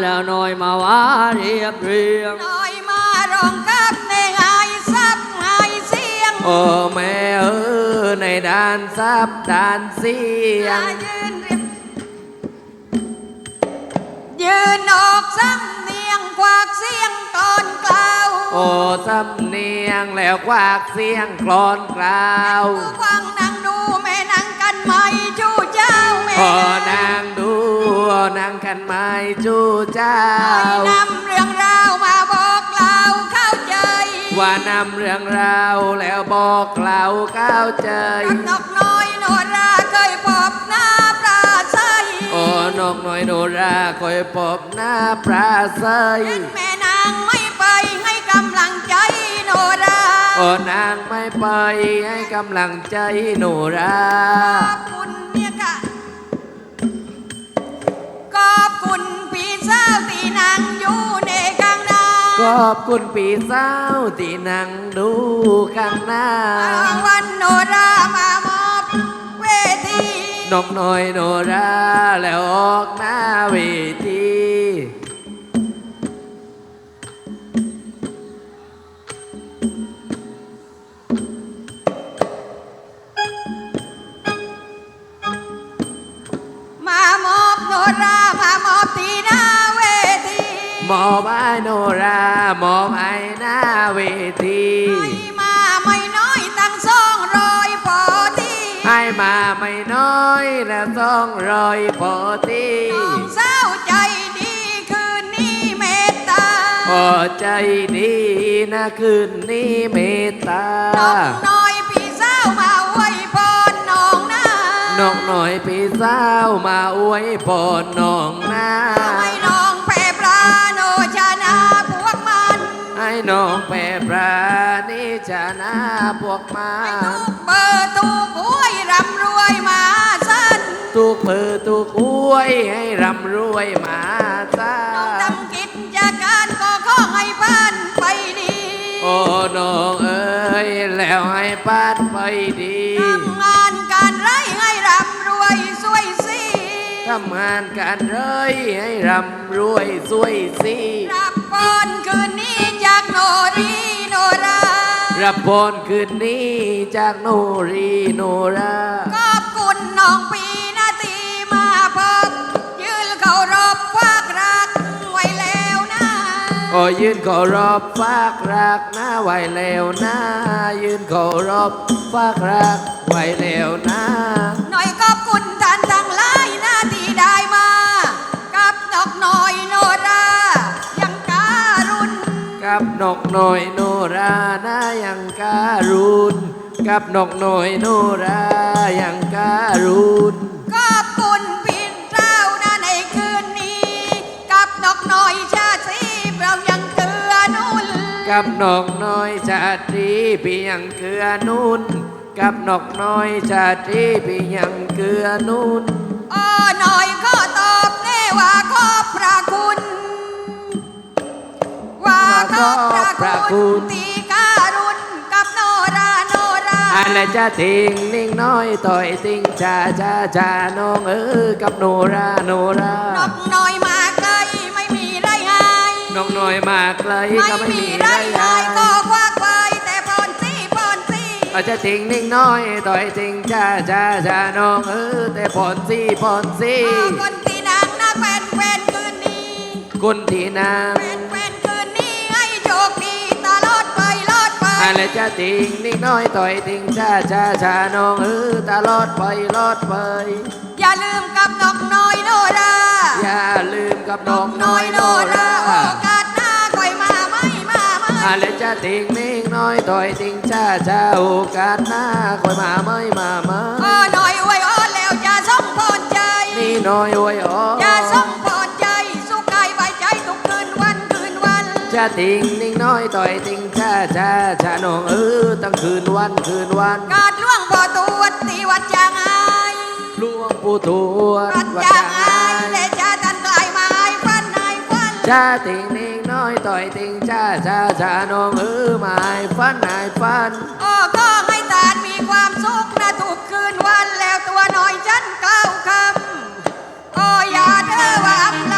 แล้วหน่อยมาว่าเรียบเรียงน้อยมาร้องกับในหายซับหายเสียงโอ้แม่เออในด้านซับด้านเสียมางยืนเรียบยืนออกซ้ำเนียงกวากเสียงตอนกล่าวโอ้สำเนียงแล้วกวากเสียงกลอนกล่าวผู้ฟังนั่งดูแม่นั่งกันไม่ชูเจ้าแม่ กันไม้จูเจ้า นำเรื่องราวมาบอกเล่าเข้าใจว่านำเรื่องราวแล้วบอกเล่าก้าวใจรักนกน้อยโนราเคยพบหน้าปราศรัยโอ้นกน้อยโนราคอยพบหน้าปราศรัยเห็นแม่นางไม่ไปให้กำลังใจโนราโอ้นางไม่ไปให้กำลังใจโนรา ขอบคุณ ที่นั่งอยู่ในกลางนาขอบคุณปีสาวที่นั่งดูข้างหน้ารางวัลโนรามามอบเวที นกน้อยโนราแล้วออกหน้าเวที มามอบโนรา มอบไอ้โนรามอบไอ้หน้าเวทีให้มาไม่น้อยตั้งสองร้อยพอที่ให้มาไม่น้อยและสองร้อยพอทีน้องสาวใจดีคืนนี้เมตตาพอใจดีนะคืนนี้เมตตาน้องน้อยพี่สาวมาไว้พรน้องนะน้องหน่อยพี่สาวมาอวยพรน้องนะ น้องแปรปราณีชนะพวกมาทุกเบอร์ทุกหวยร่ำรวยมาสั้นทุกมือทุกอวยให้ร่ำรวยมาซาน้องทำกิจการก็ขอให้บ้านไปดีโอ้น้องเอ้ยแล้วให้ป้านไปดีทำงานการไรให้ร่ำรวยสวยสีทำงานการเลยให้ร่ำรวยสวยสิรับพรคืนนี้จากโนรีโนรารับพรคืนนี้จากโนรีโนราขอบคุณน้องปีนาทีมาพบยืนเคารพฝากรักไว้แล้วนะโอ้ยืนเคารพฝากรักนะไว้แล้วนะยืนเคารพฝากรักไว้แล้วนะหน่อยข กับนกน้อยโนรานะยังการุณกับนกน้อยโนรายังการุณขอบคุณพี่เจ้านะในคืนนี้ กับนกน้อยชาติเรายังเกือนุนกับนกน้อยชาตรีพี่ยังเกลือนุ่น กับนกน้อยชาตรีพี่ยังเกลือนุ่นอ้อหน่อยก็ตอบแน่ว่าขอบพระคุณ ว่าขอบพระ คุณที่การุณกับโนราโนราอะไรจะทิ้งนิ่งน้อยต่อยทิ้งชาชาชาน้องเออกับโนราโนรานกน้อยมาไกลไม่มีไรหายน้องน้อยมาไกลก็ไม่มีไรหายยาก็ควักไว้แต่พรสีพรสีอาจจะทิ้งนิ่งน้อยต่อยทิ้งชาชาชาน้องเออแต่ปอนซีปอนซีขอคนที่นางนะแฟนแฟนคืนนี้คนที่นางแฟน อดไปอะไรจะทิ้งนิ่งน้อยต่อยทิ้งชาชาชาน้องเออตลอดไปลอดไป อย่าลืมกับนกน้อยโนราอย่าลืมกับน้องน้อยโนราโอกาสหน้าคอยมาไม่มาไม่อะไรจะทิ้งนิ่งน้อยต่อยทิ้งชาชาโอกาสหน้าคอยมาไม่มามาเออหน่อยอวยอ้อนแล้วจะส่งพรใจนี่น้อยโอ้ย ติงนิ่งน้อยต่อยติงจ้าจ้าจ้านองเออตั้งคืนวันคืนวันกอดล่วงบ่อตวดตีวัดจางไอล่วงปูตวดวัดจางไอเลจ้าตันไกลไอ้ฟันนายฟันชาติงนิ่งน้อยต่อยติงจ้าจ้าจ้านองเออไม้ฟันนายฟันโอ้ก็ให้ตาดมีความสุขนะทุกคืนวันแล้วตัวน้อยฉันกล้าคำโอ้อย่าเด้อว่าอำลา